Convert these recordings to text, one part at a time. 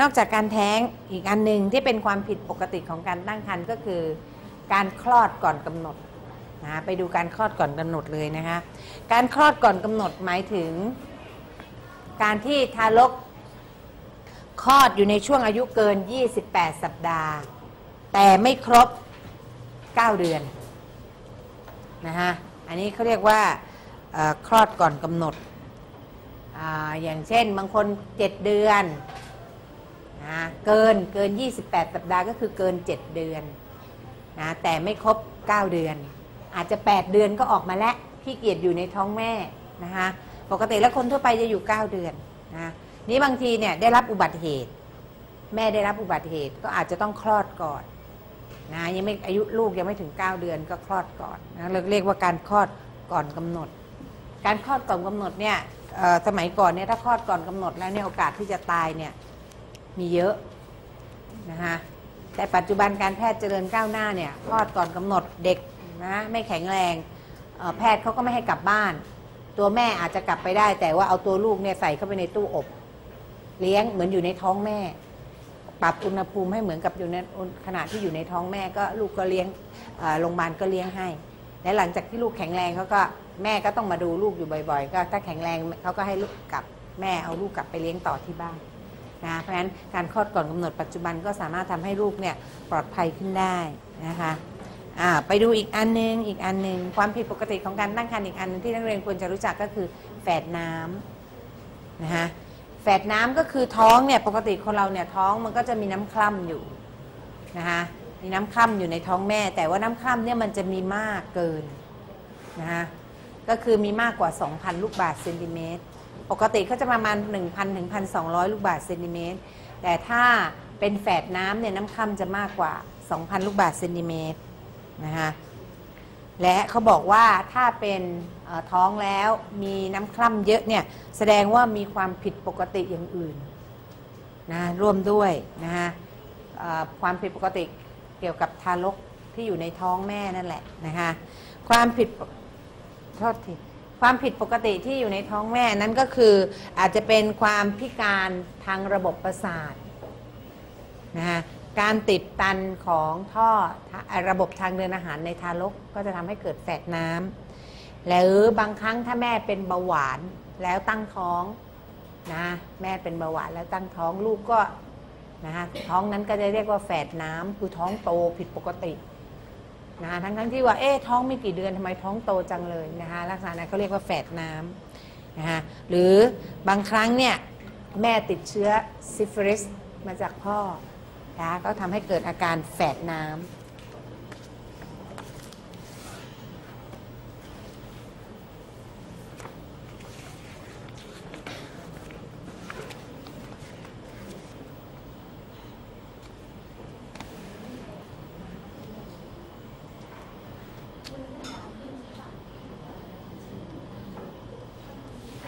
นอกจากการแท้งอีกอันหนึ่งที่เป็นความผิดปกติของการตั้งครรภ์ก็คือ การคลอดก่อนกำหนดนะไปดูการคลอดก่อนกำหนดเลยนะคะ การคลอดก่อนกำหนดหมายถึง การที่ทารกคลอดอยู่ในช่วงอายุเกิน 28 สัปดาห์ แต่ไม่ครบ 9 เดือนนะคะอันนี้เขาเรียกว่าคลอดก่อนกำหนดออย่างเช่นบางคน 7 เดือน นะเกินเกิน 28 สัปดาห์ก็คือเกิน 7 เดือนนะแต่ไม่ครบ 9 เดือน อาจจะ 8 เดือนก็ออกมาแล้วพี่เกียรติอยู่ในท้องแม่นะคะปกติแล้วคนทั่วไปจะอยู่ 9 เดือนนะนี่บางทีเนี่ยได้รับอุบัติเหตุ แม่ได้รับอุบัติเหตุก็อาจจะต้องคลอดก่อนนะยังไม่อายุลูกยังไม่ถึง 9 เดือนก็คลอดก่อนนะเราเรียกว่าการคลอดก่อนกำหนด การคลอดก่อนกำหนดเนี่ยสมัยก่อนเนี่ยถ้าคลอดก่อนกำหนดแล้วเนี่ยโอกาสที่จะตายเนี่ย มีเยอะนะคะแต่ปัจจุบันการแพทย์เจริญก้าวหน้าเนี่ยคลอดก่อนกำหนดเด็กนะไม่แข็งแรงแพทย์เขาก็ไม่ให้กลับบ้าน ตัวแม่อาจจะกลับไปได้ แต่ว่าเอาตัวลูกเนี่ยใส่เข้าไปในตู้อบ เลี้ยงเหมือนอยู่ในท้องแม่ ปรับอุณหภูมิให้เหมือนกับอยู่ในขณะที่อยู่ในท้องแม่ก็ลูกก็เลี้ยงโรงพยาบาลก็เลี้ยงให้ และหลังจากที่ลูกแข็งแรงเขาก็แม่ก็ต้องมาดูลูกอยู่บ่อย ๆ ก็ถ้าแข็งแรงเขาก็ให้ลูกกลับแม่เอาลูกกลับไปเลี้ยงต่อที่บ้าน นะเพราะฉะนั้นการคลอดก่อนกำหนดปัจจุบันก็สามารถทำให้ลูกเนี่ยปลอดภัยขึ้นได้นะคะไปดูอีกอันนึงอีกอันนึงความผิดปกติของการตั้งครรภ์อีกอันนึงที่นักเรียนควรจะรู้จักก็คือแฝดน้ำนะคะแฝดน้ำก็คือท้องเนี่ยปกติคนเราเนี่ยท้องมันก็จะมีน้ำคร่ำอยู่นะคะมีน้ำคร่ำอยู่ในท้องแม่ แต่ว่าน้ำคร่ำเนี่ยมันจะมีมากเกินนะคะก็คือมีมากกว่า 2,000 ลูกบาศก์เซนติเมตร ปกติเขาจะประมาณ 1,000ถึง1,200 ลูกบาศก์เซนติเมตร แต่ถ้าเป็นแฝดน้ำเนี่ยน้ำคร่ำจะมากกว่า 2,000 ลูกบาศก์เซนติเมตรนะคะและเขาบอกว่าถ้าเป็นท้องแล้วมีน้ำคร่ำเยอะเนี่ยแสดงว่ามีความผิดปกติอย่างอื่นนะร่วมด้วยนะคะความผิดปกติเกี่ยวกับทารกที่อยู่ในท้องแม่นั่นแหละนะคะความผิดโทษที ความผิดปกติที่อยู่ในท้องแม่นั้นก็คืออาจจะเป็นความพิการทางระบบประสาทนะคะการติดตันของท่อระบบทางเดินอาหารในทารกก็จะทำให้เกิดแฝดน้ำหรือบางครั้งถ้าแม่เป็นเบาหวานแล้วตั้งท้องนะแม่เป็นเบาหวานแล้วตั้งท้องลูกก็นะท้องนั้นก็จะเรียกว่าแฝดน้ำคือท้องโตผิดปกติ นะทั้งทั้งที่ว่าเอ๊ะท้องไม่กี่เดือนทำไมท้องโตจังเลยนะคะลักษณะนั้นเขาเรียกว่าแฝดน้ำนะคะหรือบางครั้งเนี่ยแม่ติดเชื้อซิฟิลิสมาจากพ่อนะคะก็ทำให้เกิดอาการแฝดน้ำ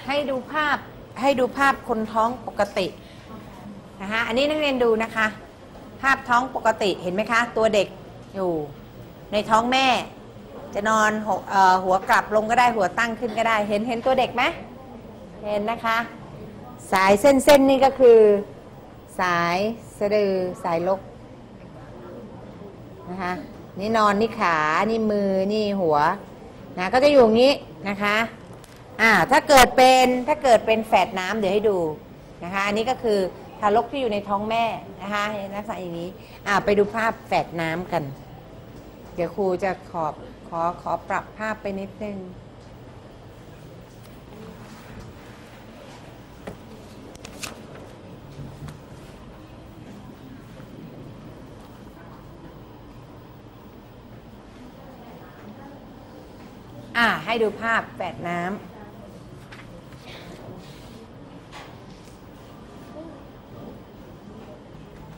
ให้ดูภาพให้ดูภาพคนท้องปกตินะคะอันนี้นักเรียนดูนะคะ ภาพท้องปกติเห็นไหมคะ ตัวเด็กอยู่ในท้องแม่ จะนอนหัวเอ่อหัวกลับลงก็ได้หัวตั้งขึ้นก็ได้ เห็นเห็นตัวเด็กไหมเห็นนะคะ สายเส้นเส้นนี่ก็คือ สายสะดือสายลกนะคะ นี่นอนนี่ขานี่มือนี่หัวนะก็จะอยู่อย่างนี้นะคะอ่าถ้าเกิดเป็นถ้าเกิดเป็นแฝดน้ำเดี๋ยวให้ดูนะคะอันนี้ก็คือทารกที่อยู่ในท้องแม่นะคะลักษณะอย่างนี้อ่าไปดูภาพแฝดน้ำกัน เดี๋ยวครูจะขอบขอขอปรับภาพไปนิดนึง อ่าให้ดูภาพแฝดน้ำ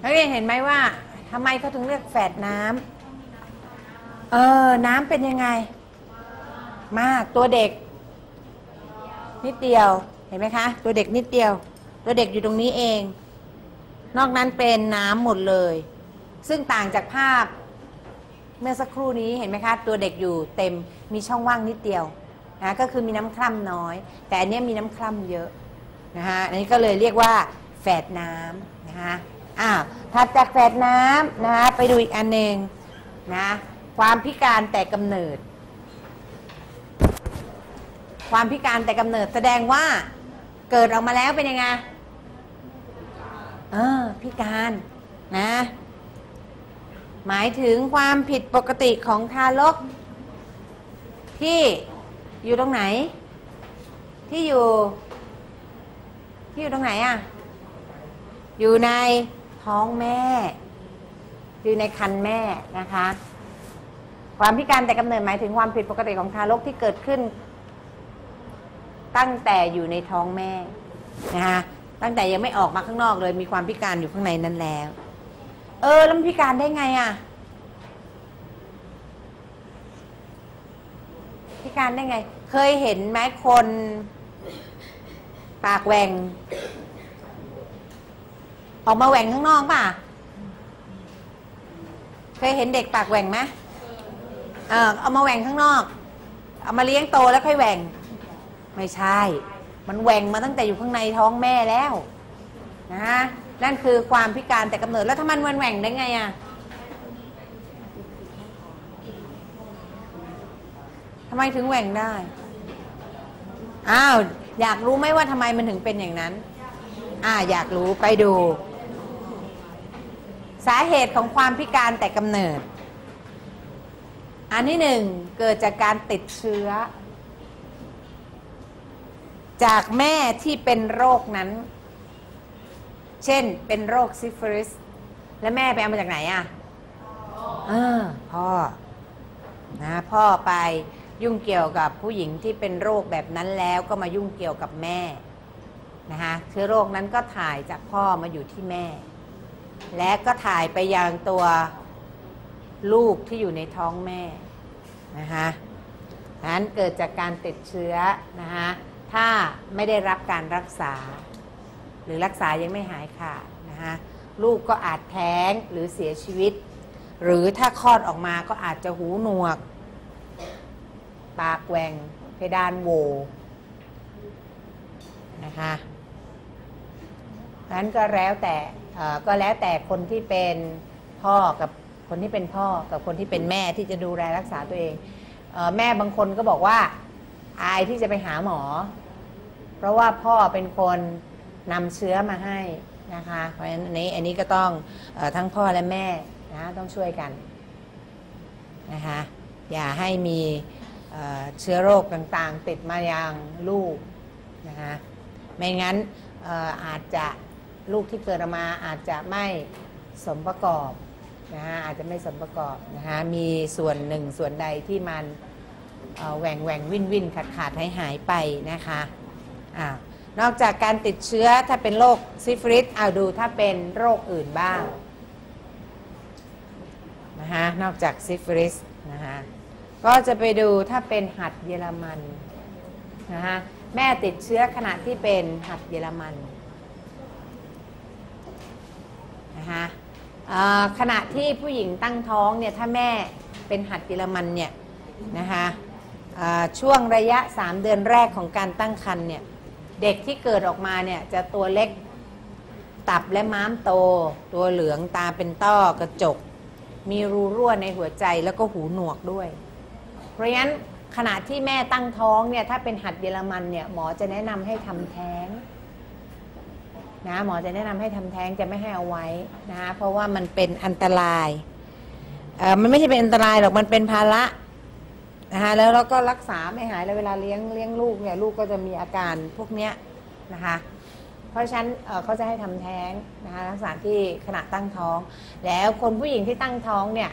นักเรียนเห็นไหมว่าทำไมเขาถึงเรียกแฝดน้ำเออ น้ำเป็นยังไง มากตัวเด็ก นิดเดียวเห็นไหมคะ ตัวเด็กนิดเดียว ตัวเด็กอยู่ตรงนี้เอง นอกนั้นเป็นน้ำหมดเลย ซึ่งต่างจากภาพ เมื่อสักครู่นี้เห็นไหมคะตัวเด็กอยู่เต็มมีช่องว่างนิดเดียวนะก็คือมีน้ำคร่ำน้อย แต่อันนี้มีน้ำคร่ำเยอะนะคะอันนี้ก็เลยเรียกว่าแฝดน้ำนะคะอ้าวถัดจากแฝดน้ำนะคะไปดูอีกอันหนึ่งนะความพิการแต่กำเนิด ความพิการแต่กำเนิดแสดงว่าเกิดออกมาแล้วเป็นยังไงเออพิการนะ หมายถึงความผิดปกติของทารก ที่อยู่ตรงไหน ที่อยู่ ที่อยู่ตรงไหนอะอยู่ในท้องแม่ อยู่ในคันแม่นะคะ ความพิการแต่กำเนิดหมายถึงความผิดปกติของทารกที่เกิดขึ้น ตั้งแต่อยู่ในท้องแม่นะคะตั้งแต่ยังไม่ออกมาข้างนอกเลยมีความพิการอยู่ข้างในนั้นแล้ว เออ แล้วมันพิการได้ไงอะ พิการได้ไง เคยเห็นไหมคน ปากแหว่งออกมาแหว่งข้างนอกป่ะ เคยเห็นเด็กปากแหว่งไหมเออเอามาแหว่งข้างนอก เอามาเลี้ยงโตแล้วค่อยแหว่ง ไม่ใช่ มันแหว่งมาตั้งแต่อยู่ข้างในท้องแม่แล้ว นะ นั่นคือความพิการแต่กำเนิดแล้วถ้ามันแหว่งได้ไงอะทำไมถึงแหว่งได้ อ้าว อยากรู้ไหมว่าทำไมมันถึงเป็นอย่างนั้น อ่า อยากรู้ไปดู สาเหตุของความพิการแต่กำเนิด อันที่หนึ่งเกิดจากการติดเชื้อ จากแม่ที่เป็นโรคนั้น เช่น เป็นโรคซิฟิลิส แล้วแม่ไปเอามาจากไหนอะเออพ่อนะพ่อไปยุ่งเกี่ยวกับผู้หญิงที่เป็นโรคแบบนั้นแล้วก็มายุ่งเกี่ยวกับแม่นะคะเชื้อโรคนั้นก็ถ่ายจากพ่อมาอยู่ที่แม่ และก็ถ่ายไปยังตัวลูกที่อยู่ในท้องแม่นะคะนั้นเกิดจากการติดเชื้อนะคะถ้าไม่ได้รับการรักษา หรือรักษายังไม่หายขาดนะคะลูกก็อาจแท้งหรือเสียชีวิต หรือถ้าคลอดออกมาก็อาจจะหูหนวก ปากแหวงเพดานโหวนะคะนั้นก็แล้วแต่ก็แล้วแต่คนที่เป็นพ่อกับคนที่เป็นพ่อกับคนที่เป็นแม่ที่จะดูแลรักษาตัวเองเออแม่บางคนก็บอกว่า อายที่จะไปหาหมอ เพราะว่าพ่อเป็นคน นำเชื้อมาให้นะคะ เพราะฉะนั้นอันนี้อันนี้ก็ต้องออทั้งพ่อและแม่นะต้องช่วยกันนะคะอย่าให้มีเเชื้อโรคต่างๆ ติดมายังลูกนะคะไม่งั้นอออาจจะลูกที่เกิดออกมาอาจจะไม่สมประกอบนะฮะอาจจะไม่สมประกอบนะคะมีส่วนหนึ่งส่วนใดที่มันแหว่งแหว่งวิ่นวิ่นขาดขาดหายหายไปนะคะอ่า นอกจากการติดเชื้อถ้าเป็นโรคซิฟิลิสเอาดูถ้าเป็นโรคอื่นบ้างนะคะนอกจากซิฟิลิสนะคะก็จะไปดูถ้าเป็นหัดเยอรมันนะคะแม่ติดเชื้อขณะที่เป็นหัดเยอรมันนะคะขณะที่ผู้หญิงตั้งท้องเนี่ยถ้าแม่เป็นหัดเยอรมันเนี่ยนะคะช่วงระยะ 3 เดือนแรกของการตั้งครรภ์เนี่ย เด็กที่เกิดออกมาเนี่ยจะตัวเล็กตับและม้ามโต ตัวเหลืองตาเป็นต้อกระจก มีรูรั่วในหัวใจแล้วก็หูหนวกด้วย เพราะฉะนั้นขณะที่แม่ตั้งท้องเนี่ยถ้าเป็นหัดเยอรมันเนี่ยหมอจะแนะนำให้ทำแท้งนะหมอจะแนะนำให้ทำแท้งจะไม่ให้เอาไว้นะเพราะว่ามันเป็นอันตรายเอ่อมันไม่ใช่เป็นอันตรายหรอกมันเป็นภาระ นะคะแล้วเราก็รักษาไม่หายแล้วเวลาเลี้ยงเลี้ยงลูกเนี่ยลูกก็จะมีอาการพวกเนี้ยนะคะเพราะฉะนั้นเอ่อเขาจะให้ทำแท้งนะคะลักษณะที่ขณะตั้งท้อง แล้วคนผู้หญิงที่ตั้งท้องเนี่ย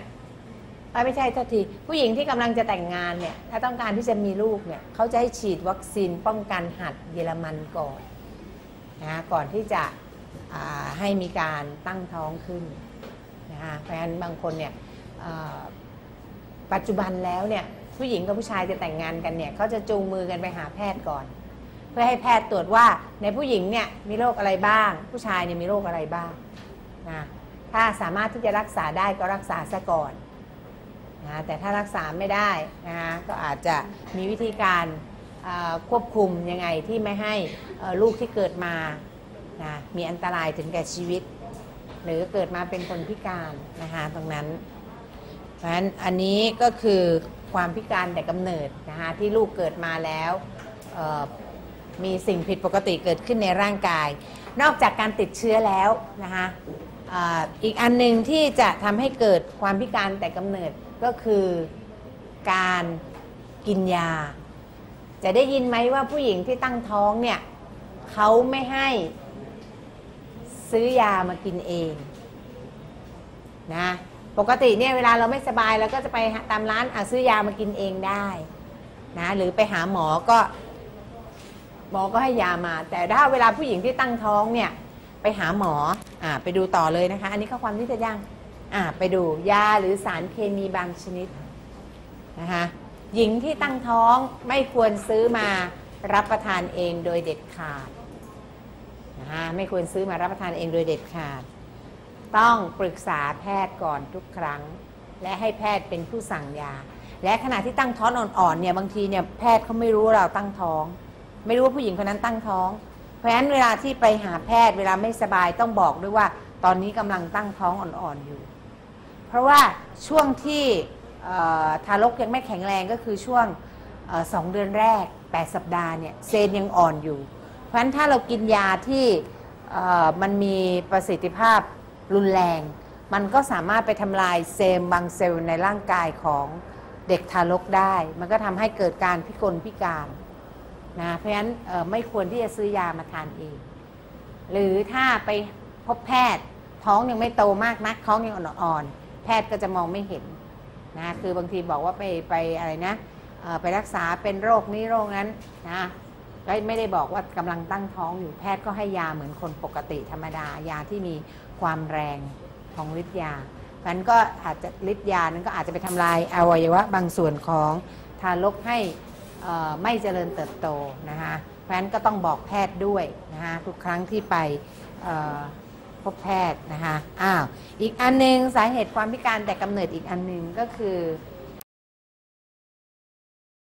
เอ้ยไม่ใช่โทษทีผู้หญิงที่กำลังจะแต่งงานเนี่ยถ้าต้องการที่จะมีลูกเนี่ยเขาจะให้ฉีดวัคซีนป้องกันหัดเยอรมันก่อนนะก่อนที่จะอ่าให้มีการตั้งท้องขึ้นนะคะเพราะฉะนั้นบางคนเนี่ยเอ่อปัจจุบันแล้วเนี่ย ผู้หญิงกับผู้ชายจะแต่งงานกันเนี่ยเขาจะจูงมือกันไปหาแพทย์ก่อน เพื่อให้แพทย์ตรวจว่าในผู้หญิงเนี่ยมีโรคอะไรบ้าง ผู้ชายเนี่ยมีโรคอะไรบ้างนะถ้าสามารถที่จะรักษาได้ก็รักษาซะก่อนนะแต่ถ้ารักษาไม่ได้นะคะก็อาจจะมีวิธีการควบคุมยังไงที่ไม่ให้ลูกที่เกิดมานะมีอันตรายถึงแก่ชีวิต หรือเกิดมาเป็นคนพิการนะคะตรงนั้นเพราะฉะนั้นอันนี้ก็คือ ความพิการแต่กำเนิดนะคะที่ลูกเกิดมาแล้วมีสิ่งผิดปกติเกิดขึ้นในร่างกาย นอกจากการติดเชื้อแล้วนะคะออีกอันหนึ่งที่จะทำให้เกิดความพิการแต่กำเนิดก็คือการกินยา จะได้ยินไหมว่าผู้หญิงที่ตั้งท้องเนี่ยเขาไม่ให้ซื้อยามากินเองนะ ปกติเนี่ยเวลาเราไม่สบายเราก็จะไปตามร้านอะซื้อยามากินเองได้นะหรือไปหาหมอก็หมอก็ให้ยามา แต่ถ้าเวลาผู้หญิงที่ตั้งท้องเนี่ยไปหาหมออ่าไปดูต่อเลยนะคะ อันนี้ข้อความที่จะยังอ่าไปดูยาหรือสารเคมีบางชนิดนะคะหญิงที่ตั้งท้องไม่ควรซื้อมารับประทานเองโดยเด็ดขาดนะคะไม่ควรซื้อมารับประทานเองโดยเด็ดขาด ต้องปรึกษาแพทย์ก่อนทุกครั้ง และให้แพทย์เป็นผู้สั่งยา และขณะที่ตั้งท้องอ่อนๆเนี่ยบางทีเนี่ยแพทย์เขาไม่รู้เราตั้งท้อง ไม่รู้ว่าผู้หญิงคนนั้นตั้งท้อง เพราะฉะนั้นเวลาที่ไปหาแพทย์เวลาไม่สบายต้องบอกด้วยว่าตอนนี้กำลังตั้งท้องอ่อนๆอยู่ เพราะว่าช่วงที่ทารกยังไม่แข็งแรงก็คือช่วงสองเดือนแรก 8 สัปดาห์เนี่ยเซนยังอ่อนอยู่ เพราะฉะนั้นถ้าเรากินยาที่มันมีประสิทธิภาพ รุนแรง มันก็สามารถไปทำลายเซลล์บางเซลล์ในร่างกายของเด็กทารกได้ มันก็ทำให้เกิดการพิกลพิการนะเพราะฉะนั้นไม่ควรที่จะซื้อยามาทานเอง หรือถ้าไปพบแพทย์ท้องยังไม่โตมากนักท้องยังอ่อนๆแพทย์ก็จะมองไม่เห็นนะคือบางทีบอกว่าไปไปอะไรนะไปรักษาเป็นโรคนี้โรคนั้นนะ ไม่ได้บอกว่ากำลังตั้งท้องอยู่แพทย์ก็ให้ยาเหมือนคนปกติธรรมดายาที่มีความแรงของฤทธิ์ยามันก็อาจจะฤทธิ์ยานั้นก็อาจจะไปทำลายอวัยวะบางส่วนของทารกให้ไม่เจริญเติบโตนะคะเพราะฉะนั้นก็ต้องบอกแพทย์ด้วยนะคะทุกครั้งที่ไปพบแพทย์นะคะอ้าวอีกอันหนึงสาเหตุความพิการแต่กำเนิดอีกอันหนึงก็คือ